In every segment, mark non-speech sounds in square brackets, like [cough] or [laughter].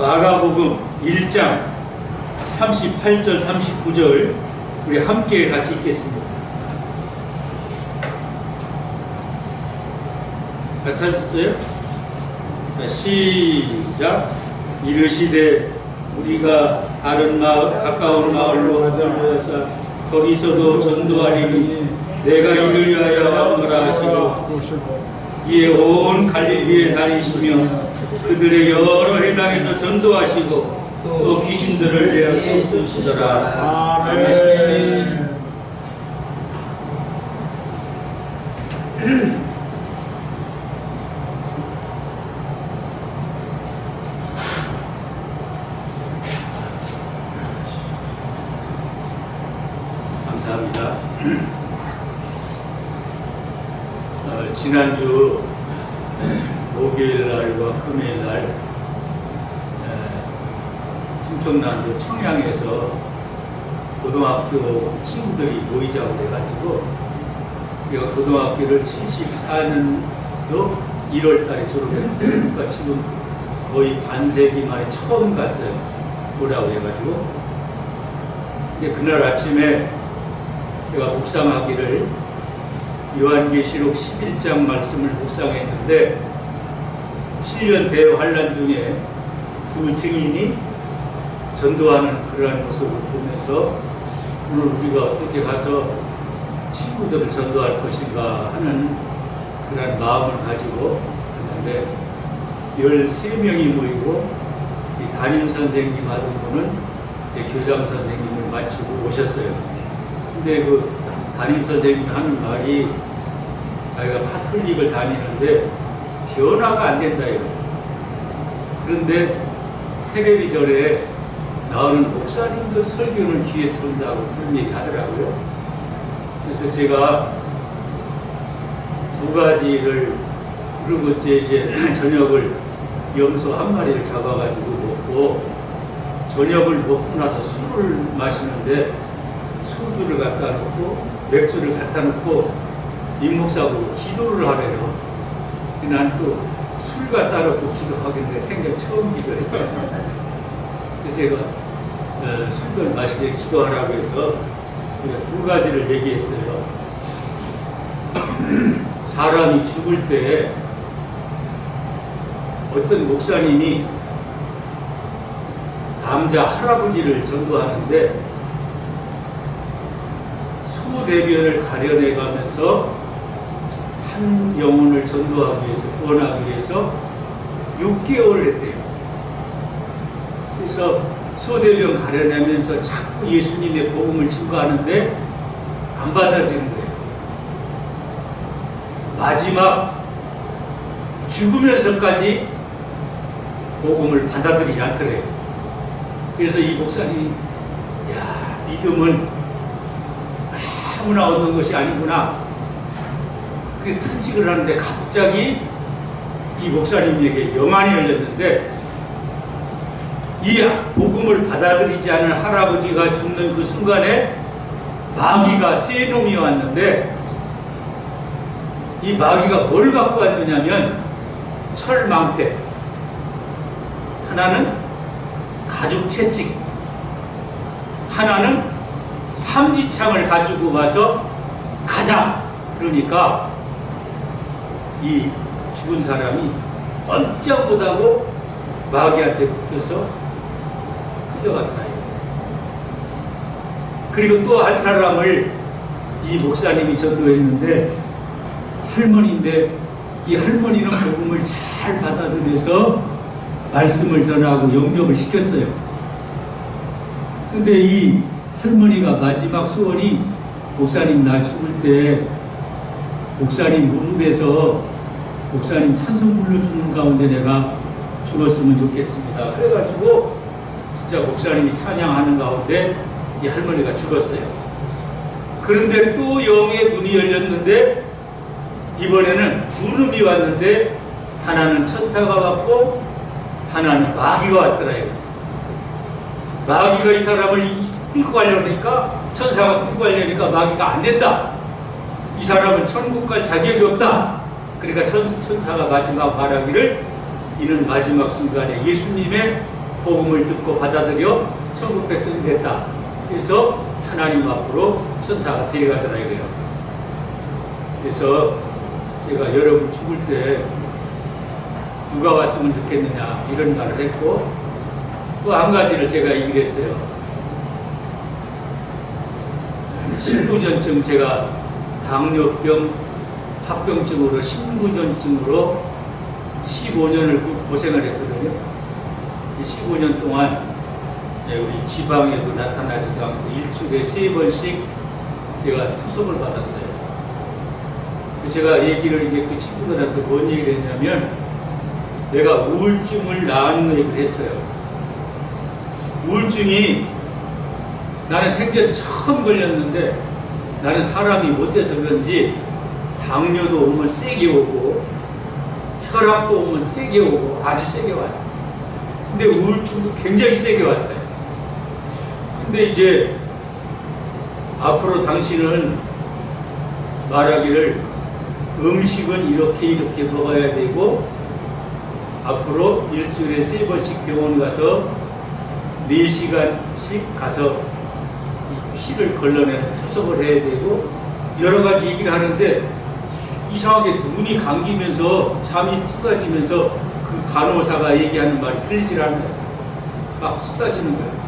마가복음 1장 38절 39절 우리 함께 같이 읽겠습니다. 같이 하셨어요? 자, 시작 이르시되 우리가 다른 마을 가까운 마을로 가서 거기서도 전도하리니 내가 이를 위하여 왔노라 하시고 이에 온 갈릴리에 다니시며 그들의 여러 해당에서 전도하시고 또 귀신들을 내어 쫓으시더라 아멘 감사합니다. 어, 지난주 목요일 날과 금요일 날 에, 충청남도 청양에서 고등학교 친구들이 모이자고 해가지고 제가 고등학교를 74년도 1월 달에 졸업했는데 그러니까 지금 거의 반세기 만에 처음 갔어요. 오라고 해가지고 근데 그날 아침에 제가 묵상하기를 요한계시록 11장 말씀을 묵상했는데 7년 대환란 중에 두 증인이 전도하는 그러한 모습을 보면서 오늘 우리가 어떻게 가서 친구들을 전도할 것인가 하는 그런 마음을 가지고 했는데 13명이 모이고 이 담임 선생님 하던 분은 교장 선생님을 마치고 오셨어요. 근데 그 담임 선생님이 하는 말이 자기가 카톨릭을 다니는데 변화가 안 된다 이거. 그런데 텔레비전에 나오는 목사님들 설교는 귀에 들은다고 그런 얘기 하더라고요. 그래서 제가 두 가지를 그리고 이제, [clears throat] 저녁을 염소 한 마리를 잡아가지고 먹고 저녁을 먹고 나서 술을 마시는데 소주를 갖다 놓고 맥주를 갖다 놓고 임목사고 기도를 하래요. 난또술 갖다 놓고 기도하겠는데 생전 처음 기도했어요. 제가 어, 술들 마시게 기도하라고 해서 두 가지를 얘기했어요. [clears throat] 사람이 죽을 때 어떤 목사님이 남자 할아버지를 전도하는데 소대변을 가려내 가면서 한 영혼을 전도하기 위해서 구원하기 위해서 6개월을 했대요. 그래서 소대변 가려내면서 자꾸 예수님의 복음을 증거하는데 안 받아들인 거예요. 마지막 죽으면서까지 복음을 받아들이지 않더래요. 그래서 이 목사님이 야 믿음은 아무나 얻는 것이 아니구나. 그 탄식을 하는데 갑자기 이 목사님에게 영안이 열렸는데 이 복음을 받아들이지 않은 할아버지가 죽는 그 순간에 마귀가 세 놈이 왔는데 이 마귀가 뭘 갖고 왔느냐면 철망태. 하나는 가죽 채찍. 하나는 삼지창을 가지고 와서 가자. 그러니까 이 죽은 사람이 꼼짝 못하고 마귀한테 붙어서 끌려갔다 그리고 또 한 사람을 이 목사님이 전도했는데 할머니인데 이 할머니는 복음을 잘 받아들여서 말씀을 전하고 영접을 시켰어요. 근데 이 할머니가 마지막 소원이 목사님 나 죽을 때 목사님 무릎에서 목사님 찬송 불러주는 가운데 내가 죽었으면 좋겠습니다. 그래가지고 진짜 목사님이 찬양하는 가운데 이 할머니가 죽었어요. 그런데 또 영의 눈이 열렸는데 이번에는 두 놈이 왔는데 하나는 천사가 왔고 하나는 마귀가 왔더라요. 마귀가 이 사람을 끌고 가려니까 천사가 끌고 가려니까 마귀가 안 된다. 이 사람은 천국 갈 자격이 없다. 그러니까 천, 천사가 마지막 말하기를 이는 마지막 순간에 예수님의 복음을 듣고 받아들여 천국 백성이 됐다. 그래서 하나님 앞으로 천사가 데려가더라 이거예요. 그래서 제가 여러분 죽을 때 누가 왔으면 좋겠느냐 이런 말을 했고 또 한 가지를 제가 얘기를 했어요. 신부전증 제가 당뇨병 합병증으로 신부전증으로 15년을 고생을 했거든요. 15년 동안 우리 지방에도 나타나지도 않고 일주일에 세 번씩 제가 투석을 받았어요. 제가 얘기를 이제 그 친구들한테 뭔 얘기를 했냐면 내가 우울증을 낳은 얘기를 했어요. 우울증이 나는 생전 처음 걸렸는데 나는 사람이 못돼서 그런지 당뇨도 오면 세게 오고 혈압도 오면 세게 오고 아주 세게 와요. 근데 우울증도 굉장히 세게 왔어요. 근데 이제 앞으로 당신은 말하기를 음식은 이렇게 이렇게 먹어야 되고 앞으로 일주일에 세 번씩 병원 가서 4시간씩 가서 피를 걸러내는 투석을 해야 되고 여러 가지 얘기를 하는데 이상하게 눈이 감기면서 잠이 쏟아지면서 그 간호사가 얘기하는 말이 틀리질 않아요. 막 쏟아지는 거예요.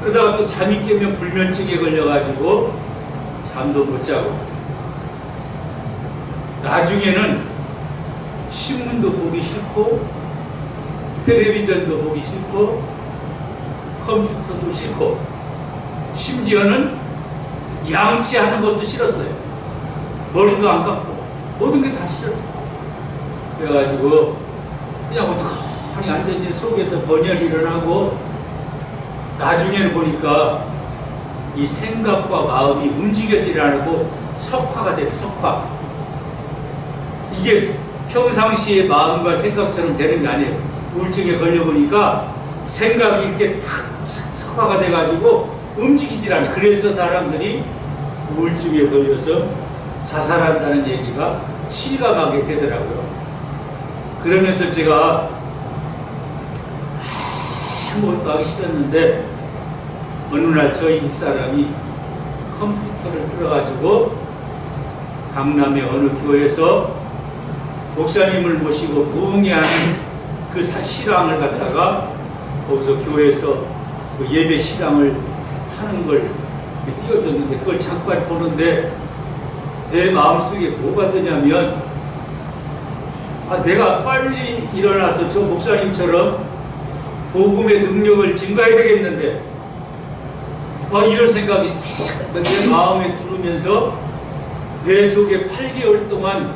그러다가 또 잠이 깨면 불면증에 걸려가지고 잠도 못 자고 나중에는 신문도 보기 싫고 텔레비전도 보기 싫고 컴퓨터도 싫고 심지어는 양치하는 것도 싫었어요. 머리도 안 감고 모든 게 다 싫었어요. 그래가지고 그냥 어떡하니 앉아있는 속에서 번열이 일어나고 나중에는 보니까 이 생각과 마음이 움직여지지 않고 석화가 돼요. 석화. 이게 평상시의 마음과 생각처럼 되는 게 아니에요. 우울증에 걸려보니까 생각이 이렇게 탁 석화가 돼가지고 움직이질 않아요. 그래서 사람들이 우울증에 걸려서 자살한다는 얘기가 실감하게 되더라고요. 그러면서 제가 아무것도 하기 싫었는데 어느 날 저희 집사람이 컴퓨터를 틀어가지고 강남의 어느 교회에서 목사님을 모시고 부흥회하는 그 실황을 갖다가 거기서 교회에서 그 예배 실황을 하는 걸 띄워줬는데 그걸 잠깐 보는데 내 마음속에 뭐가 드냐면 아, 내가 빨리 일어나서 저 목사님처럼 복음의 능력을 증가해야 되겠는데 아, 이런 생각이 내 마음에 들으면서 내 속에 8개월 동안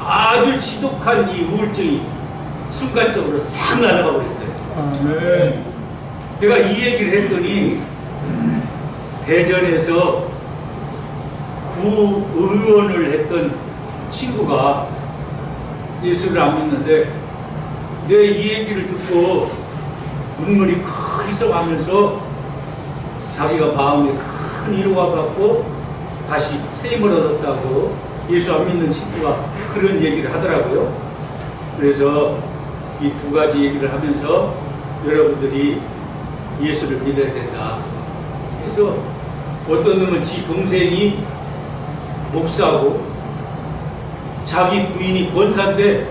아주 지독한 이 우울증이 순간적으로 싹 날아가 버렸어요. 네. 내가 이 얘기를 했더니 대전에서 구의원을 했던 친구가 예수를 안 믿는데 내 이 얘기를 듣고 눈물이 클썩하면서 자기가 마음에 큰 위로가 받고 다시 세임을 얻었다고 예수 안 믿는 친구가 그런 얘기를 하더라고요. 그래서 이 두 가지 얘기를 하면서 여러분들이 예수를 믿어야 된다. 그래서 어떤 놈은 지 동생이 목사고 자기 부인이 권사인데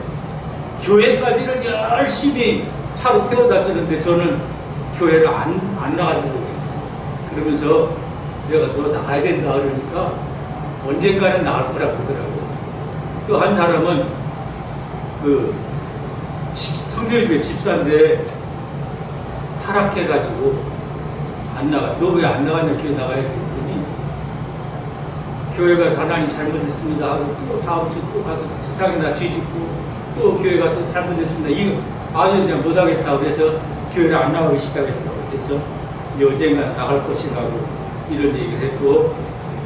교회까지는 열심히 차로 태워다 주는데 저는 교회를 안, 안 나가더라고요. 그러면서 내가 너 나가야 된다 그러니까 언젠가는 나갈 거라고 그러더라고요. 또한 사람은 그 집, 성결교회 집사인데 타락해가지고 안 나가. 너 왜 안 나가냐? 교회 나가야지. 그랬더니 교회 가서 하나님 잘못했습니다 하고 또 다음 주 또 가서 세상에나 죄 짓고 또 교회 가서 잘못했습니다. 이거 아주 그냥 못하겠다고 그래서 교회를 안 나가기 시작했다고 그래서 이제 언젠가 나갈 것이라고 이런 얘기를 했고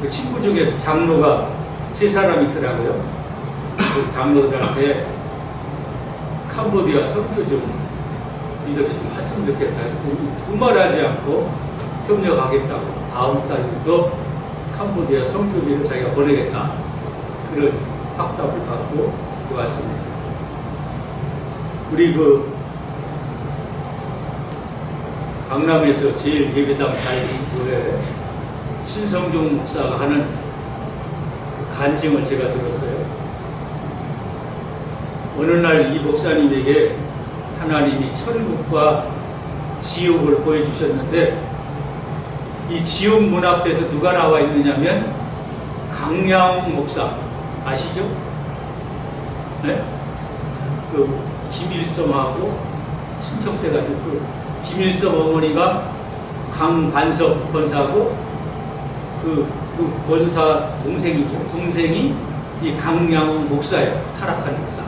그 친구 중에서 장로가 세 사람 있더라고요. 그 장로들한테 캄보디아 선교 좀 니들이 좀 했으면 좋겠다. 두말하지 않고 협력하겠다고 다음 달부터 캄보디아 선교비를 자기가 보내겠다. 그런 확답을 받고 왔습니다. 우리 그 강남에서 제일 예배당 잘 지교회 신성종 목사가 하는 간증을 제가 들었어요. 어느 날 이 목사님에게 하나님이 천국과 지옥을 보여주셨는데 이 지옥 문 앞에서 누가 나와 있느냐면 강양웅 목사 아시죠? 네? 그 김일성하고 친척돼가지고 그 김일성 어머니가 강반석 권사고 그, 그 권사 동생이죠. 동생이 이 강양웅 목사예요. 타락한 목사.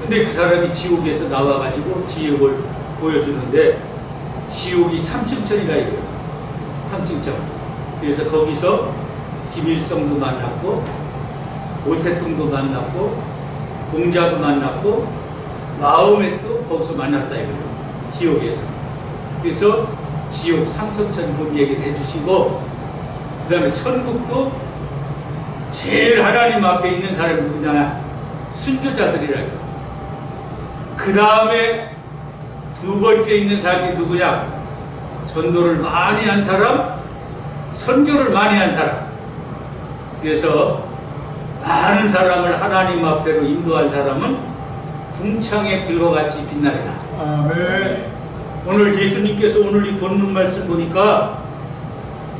근데 그 사람이 지옥에서 나와가지고 지옥을 보여주는데 지옥이 삼층천이라 이거예요. 삼층천. 그래서 거기서 김일성도 만났고 오태통도 만났고 공자도 만났고 마음에 또 거기서 만났다 이거예요. 지옥에서. 그래서 지옥 그 얘기를 해주시고 그 다음에 천국도 제일 하나님 앞에 있는 사람이 누구냐 순교자들이라 이거. 그 다음에 두 번째 있는 사람이 누구냐? 전도를 많이 한 사람, 선교를 많이 한 사람. 그래서 많은 사람을 하나님 앞에로 인도한 사람은 궁창의 별과 같이 빛나리라. 아멘. 오늘 예수님께서 오늘 이 본문 말씀 보니까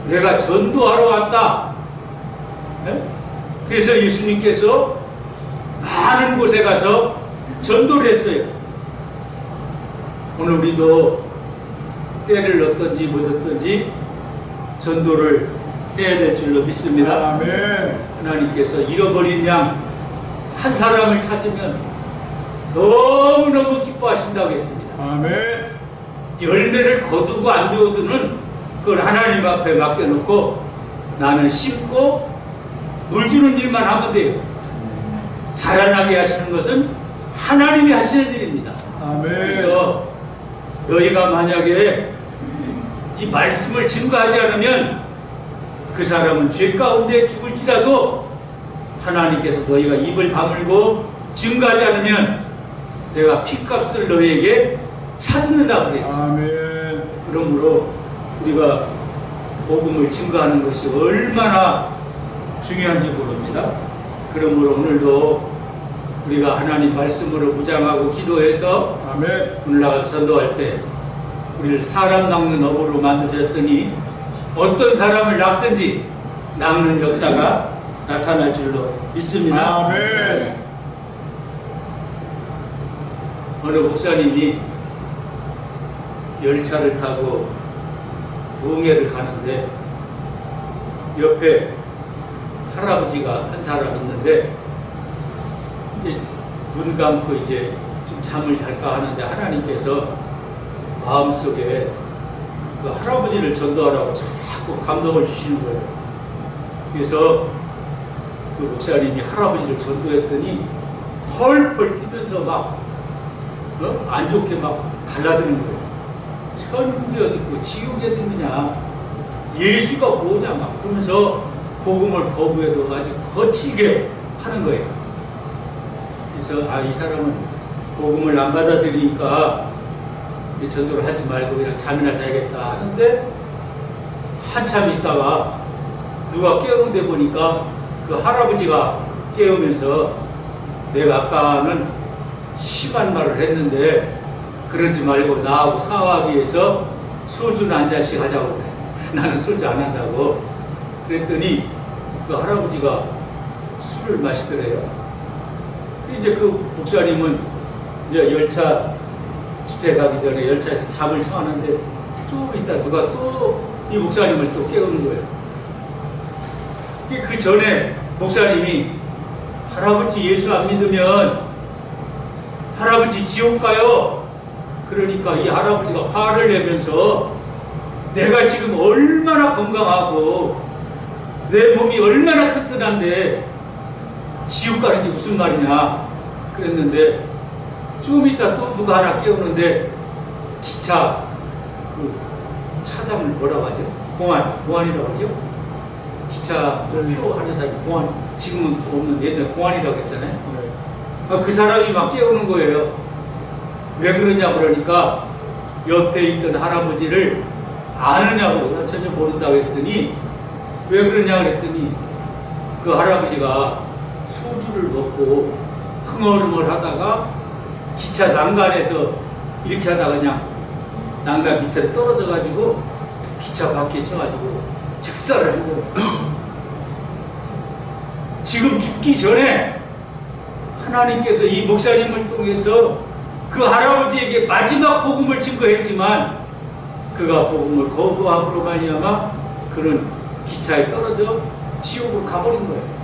내가 전도하러 왔다. 네? 그래서 예수님께서 많은 곳에 가서 전도를 했어요. 오늘 우리도 때를 얻든지 못 얻든지 전도를 해야 될 줄로 믿습니다. 아멘. 하나님께서 잃어버린 양 한 사람을 찾으면 너무너무 기뻐하신다고 했습니다. 아멘. 열매를 거두고 안 거두는 그걸 하나님 앞에 맡겨놓고 나는 심고 물 주는 일만 하면 돼요. 자라나게 하시는 것은 하나님이 하시는 일입니다. 아멘. 그래서 너희가 만약에 이 말씀을 증거하지 않으면 그 사람은 죄 가운데 죽을지라도 하나님께서 너희가 입을 다물고 증거하지 않으면 내가 피값을 너희에게 찾는다 그랬어요. 아멘. 그러므로 우리가 복음을 증거하는 것이 얼마나 중요한지 모릅니다. 그러므로 오늘도 우리가 하나님 말씀으로 무장하고 기도해서 아멘. 나가서 전도할 때 우리를 사람 낚는 업으로 만드셨으니 어떤 사람을 낚든지 낚는 역사가 나타날 줄로 믿습니다. 아멘. 어느 목사님이 열차를 타고 부흥회를 가는데 옆에 할아버지가 한 사람 있는데 눈 감고 이제 좀 잠을 잘까 하는데 하나님께서 마음속에 그 할아버지를 전도하라고 자꾸 감동을 주시는 거예요. 그래서 그 목사님이 할아버지를 전도했더니 펄펄 뛰면서 막 어? 안 좋게 막 달라드는 거예요. 천국이 어디 있고 지옥이 어디 있느냐. 예수가 뭐냐 막 그러면서 복음을 거부해도 아주 거치게 하는 거예요. 그래서 아 이 사람은 복음을 안 받아들이니까 이 전도를 하지 말고 그냥 잠이나 자야겠다 하는데 한참 있다가 누가 깨우는 데 보니까 그 할아버지가 깨우면서 내가 아까는 심한 말을 했는데 그러지 말고 나하고 사화하기 위해서 소주는 한 잔씩 하자고 그래. [laughs] 나는 소주 안 한다고 그랬더니 그 할아버지가 술을 마시더래요. 그 이제 그 목사님은 이제 열차 집회 가기 전에 열차에서 잠을 청하는데 좀 있다 누가 또 이 목사님을 또 깨우는 거예요. 그 전에 목사님이 할아버지 예수 안 믿으면 할아버지 지옥 가요. 그러니까 이 할아버지가 화를 내면서 내가 지금 얼마나 건강하고 내 몸이 얼마나 튼튼한데 지옥 가는 게 무슨 말이냐 그랬는데 좀 이따 또 누가 하나 깨우는데 기차 그 차장을 뭐라고 하죠? 공안 공안이라고 하죠? 기차 표 하는 사람이 공안 지금은 없는 옛날 공안이라고 했잖아요. 아, 그 사람이 막 깨우는 거예요. 왜 그러냐 그러니까 옆에 있던 할아버지를 아느냐고 나 전혀 모른다고 했더니 왜 그러냐 그랬더니 그 할아버지가 소주를 먹고 흥얼흥얼 하다가 기차 난간에서 이렇게 하다가 그냥 난간 밑에 떨어져 가지고 기차 바퀴에 쳐가지고 즉사를 한 거예요. [clears throat] 지금 죽기 전에 하나님께서 이 목사님을 통해서 그 할아버지에게 마지막 복음을 증거했지만 그가 복음을 거부함으로 말미암아 그는 기차에 떨어져 지옥으로 가버린 거예요.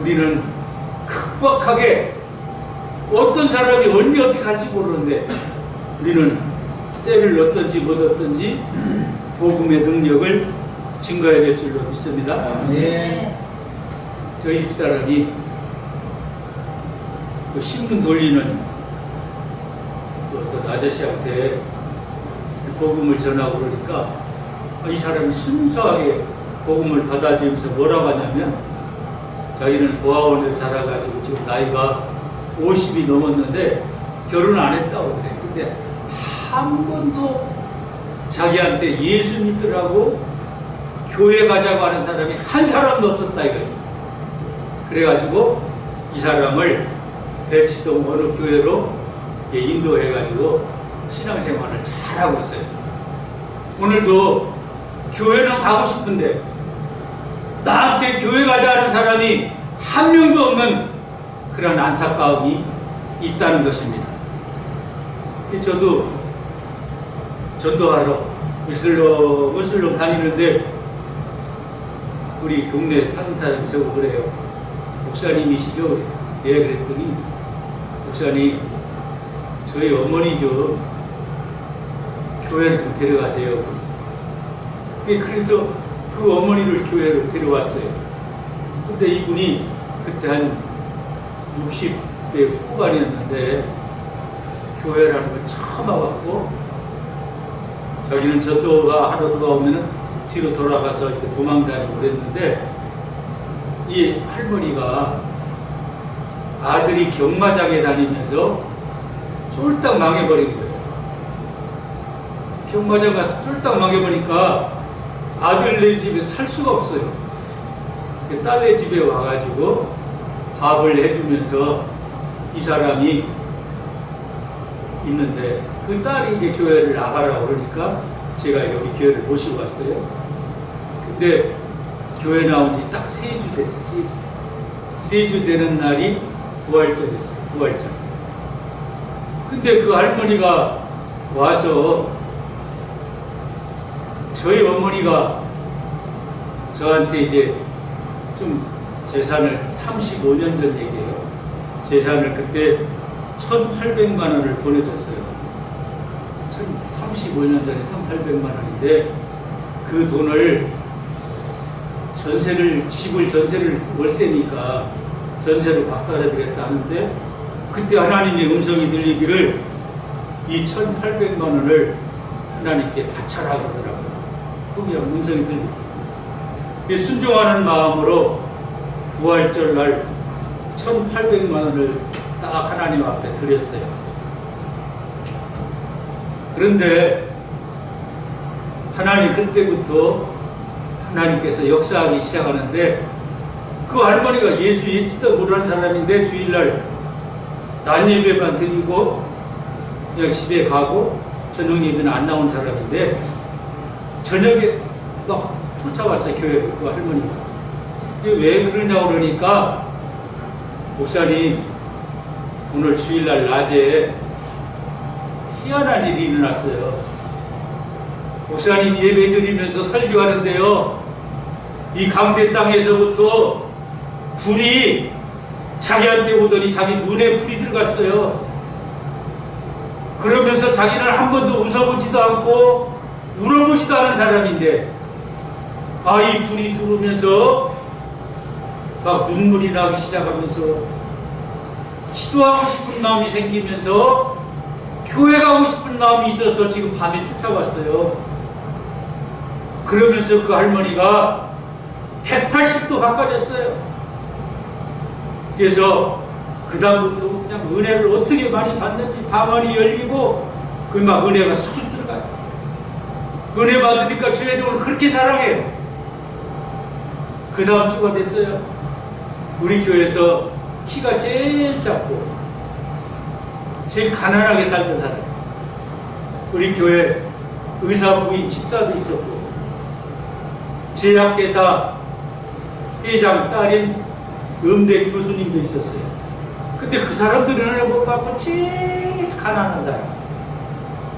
우리는 극박하게 어떤 사람이 언제 어떻게 갈지 모르는데 우리는 때를 얻든지 못 얻든지 복음의 능력을 증거해야 될 줄로 믿습니다. 네. 저희 집사람이 그 신문 돌리는 그 어떤 아저씨한테 복음을 전하고 그러니까 이 사람이 순수하게 복음을 받아들이면서 뭐라고 하냐면 자기는 고아원에 자라가지고 지금 나이가 50이 넘었는데 결혼 안 했다고 그래. 근데 한 번도 자기한테 예수 믿으라고 교회 가자고 하는 사람이 한 사람도 없었다 이거예요. 그래가지고 이 사람을 대치동 어느 교회로 인도해가지고 신앙생활을 잘하고 있어요. 오늘도 교회는 가고 싶은데 나한테 교회 가자 하는 사람이 한 명도 없는 그런 안타까움이 있다는 것입니다. 저도 전도하러 무슬로 무슬로 다니는데 우리 동네 사는 사람이 저거 그래요. 목사님이시죠? 예, 그랬더니 목사님 저희 어머니 좀 교회를 좀 데려가세요. 그래서 그 어머니를 교회로 데려왔어요. 근데 이분이 그때 한 60대 후반이었는데 교회라는 걸 처음 와갖고 자기는 전도가 하루도가 오면은 뒤로 돌아가서 이렇게 도망다니고 그랬는데 이 할머니가 아들이 경마장에 다니면서 쫄딱 망해버린 거예요. 경마장 가서 쫄딱 망해버리니까 아들네 집에 살 수가 없어요. 딸네 집에 와가지고 밥을 해주면서 이 사람이 있는데 그 딸이 이제 교회를 나가라고 그러니까 제가 여기 교회를 모시고 왔어요. 근데 교회 나온 지 딱 세 주 됐어요. 세 주. 세 주 되는 날이 부활절이었어요. 부활절. 근데 그 할머니가 와서 저희 어머니가 저한테 이제 좀 재산을 35년 전 얘기예요. 재산을 그때 1,800만 원을 보내줬어요. 35년 전에 1,800만 원인데 그 돈을 전세를 집을 전세를 월세니까 전세로 바꿔야 되겠다 하는데 그때 하나님의 음성이 들리기를 이 1,800만 원을 하나님께 바쳐라 그러더라고요. 그냥 음성이 들리고 이 순종하는 마음으로 부활절 날 1,800만 원을 딱 하나님 앞에 드렸어요. 그런데 하나님 그때부터 하나님께서 역사하기 시작하는데 그 할머니가 예수 예수도 모르는 사람인데 주일날 난 예배만 드리고 그냥 집에 가고 저녁 예배는 안 나온 사람인데 저녁에 막 쫓아왔어요 교회로 그 할머니가. 왜 그러냐고 그러니까 목사님 오늘 주일날 낮에 희한한 일이 일어났어요. 목사님 예배 드리면서 설교하는데요. 이 강대상에서부터 불이 자기한테 오더니 자기 눈에 불이 들어갔어요. 그러면서 자기는 한 번도 웃어보지도 않고 울어보지도 않은 사람인데 아 이 불이 들어오면서 막 눈물이 나기 시작하면서 기도하고 싶은 마음이 생기면서 교회 가고 싶은 마음이 있어서 지금 밤에 쫓아왔어요. 그러면서 그 할머니가 180도 바꿔졌어요. 그래서 그 다음부터 그냥 은혜를 어떻게 많이 받는지 가만히 열리고 그 그막 은혜가 수축. 은혜 받으니까 주의적으로 그렇게 사랑해요. 그 다음 주가 됐어요. 우리 교회에서 키가 제일 작고 제일 가난하게 살던 사람. 우리 교회 의사 부인 집사도 있었고 제약회사 회장 딸인 음대 교수님도 있었어요. 근데 그 사람들은 은혜 못 받고 제일 가난한 사람.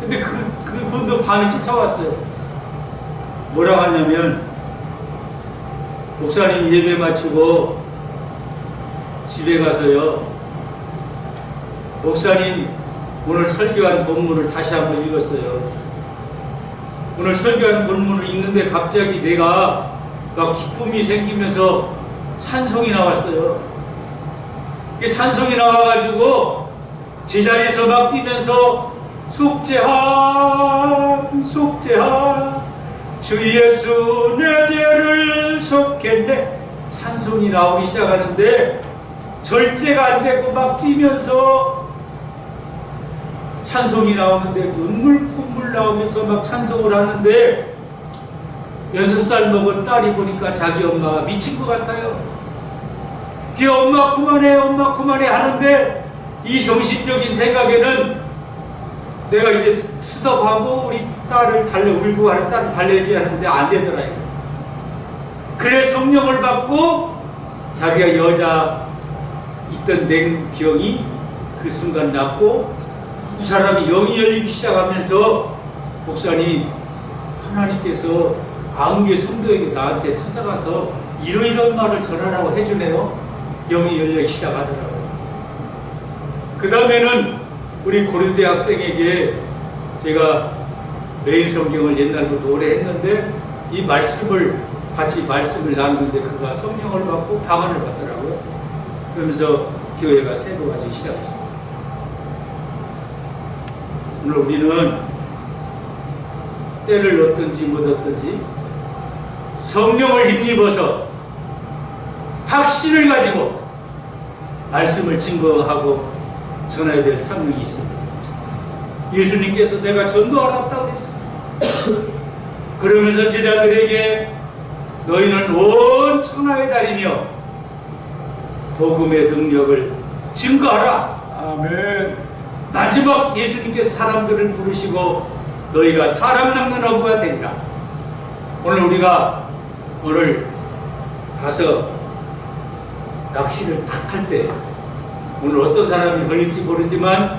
근데 그, 그 분도 밤에 쫓아왔어요. 뭐라고 하냐면, 목사님 예배 마치고 집에 가서요, 목사님 오늘 설교한 본문을 다시 한번 읽었어요. 오늘 설교한 본문을 읽는데 갑자기 내가 막 기쁨이 생기면서 찬송이 나왔어요. 이게 찬송이 나와가지고 제자리에서 막 뛰면서 속죄함 속죄함 주 예수 내 죄를 속했네 찬송이 나오기 시작하는데 절제가 안 되고 막 뛰면서 찬송이 나오는데 눈물 콧물 나오면서 막 찬송을 하는데 여섯 살 먹은 딸이 보니까 자기 엄마가 미친 것 같아요. 그 엄마 그만해 엄마 그만해 하는데 이 정신적인 생각에는 내가 이제 스톱하고 우리 딸을 달래 울고 하는 딸을 달래줘야 하는데 안 되더라 이거. 그래 성령을 받고 자기가 여자 있던 냉병이 그 순간 낫고 이 사람이 영이 열리기 시작하면서 목사님 하나님께서 아무개 성도에게 나한테 찾아가서 이러이런 말을 전하라고 해주네요. 영이 열리기 시작하더라고요. 그 다음에는 우리 고려대 학생에게 제가 매일 성경을 옛날부터 오래 했는데 이 말씀을 같이 말씀을 나누는데 그가 성령을 받고 방언을 받더라고요. 그러면서 교회가 새로워지기 시작했습니다. 오늘 우리는 때를 얻든지 못 얻든지 성령을 힘입어서 확신을 가지고 말씀을 증거하고 전해야 될 사명이 있습니다. 예수님께서 내가 전도하러 왔다고 그랬습니다. [coughs] 그러면서 제자들에게 너희는 온 천하에 다니며 복음의 능력을 증거하라. 아멘. 마지막 예수님께서 사람들을 부르시고 너희가 사람 낚는 어부가 되리라. 오늘 우리가 오늘 가서 낚시를 탁 할 때 오늘 어떤 사람이 걸릴지 모르지만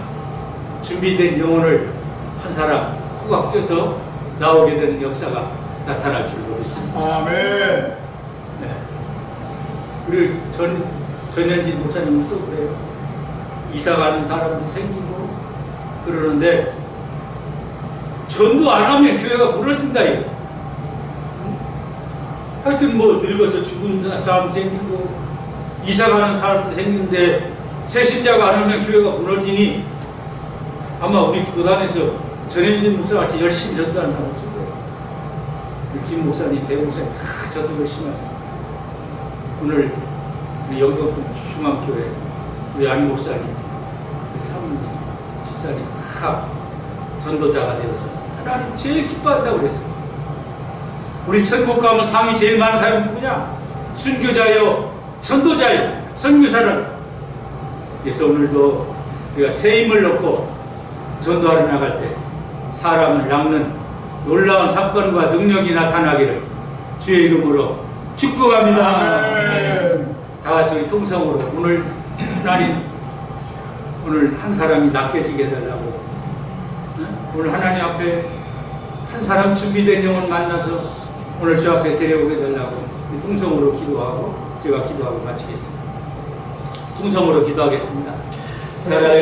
준비된 영혼을 한 사람 후각 껴서 나오게 되는 역사가 나타날 줄 믿습니다. 아멘. 네. 우리 전, 전현진 목사님은 또 그래요. 이사 가는 사람도 생기고 그러는데 전도 안 하면 교회가 무너진다 이거. 응? 하여튼 뭐 늙어서 죽은 사람 생기고 이사 가는 사람도 생기는데 새 신자가 안 오면 교회가 무너지니 아마 우리 교단에서 전현진 목사 같이 열심히 전도하는 사람 없을 거예요. 김 목사님, 배 목사님 다 저도 열심히 하세요. 오늘 우리 영동군 중앙교회 우리 안 목사님, 우리 사모님, 집사님 다 전도자가 되어서 하나님 제일 기뻐한다고 그랬어요. 우리 천국 가면 상이 제일 많은 사람이 누구냐? 순교자요, 전도자요, 선교사를. 그래서 오늘도 우리가 새 힘을 얻고 전도하러 나갈 때 사람을 낚는 놀라운 사건과 능력이 나타나기를 주의 이름으로 축복합니다. 다 같이 우리 통성으로 오늘 하나님 오늘 한 사람이 낚여지게 해달라고 응? 오늘 하나님 앞에 한 사람 준비된 영혼 만나서 오늘 저 앞에 데려오게 해달라고 통성으로 기도하고 제가 기도하고 마치겠습니다. 통성으로 기도하겠습니다. 사랑의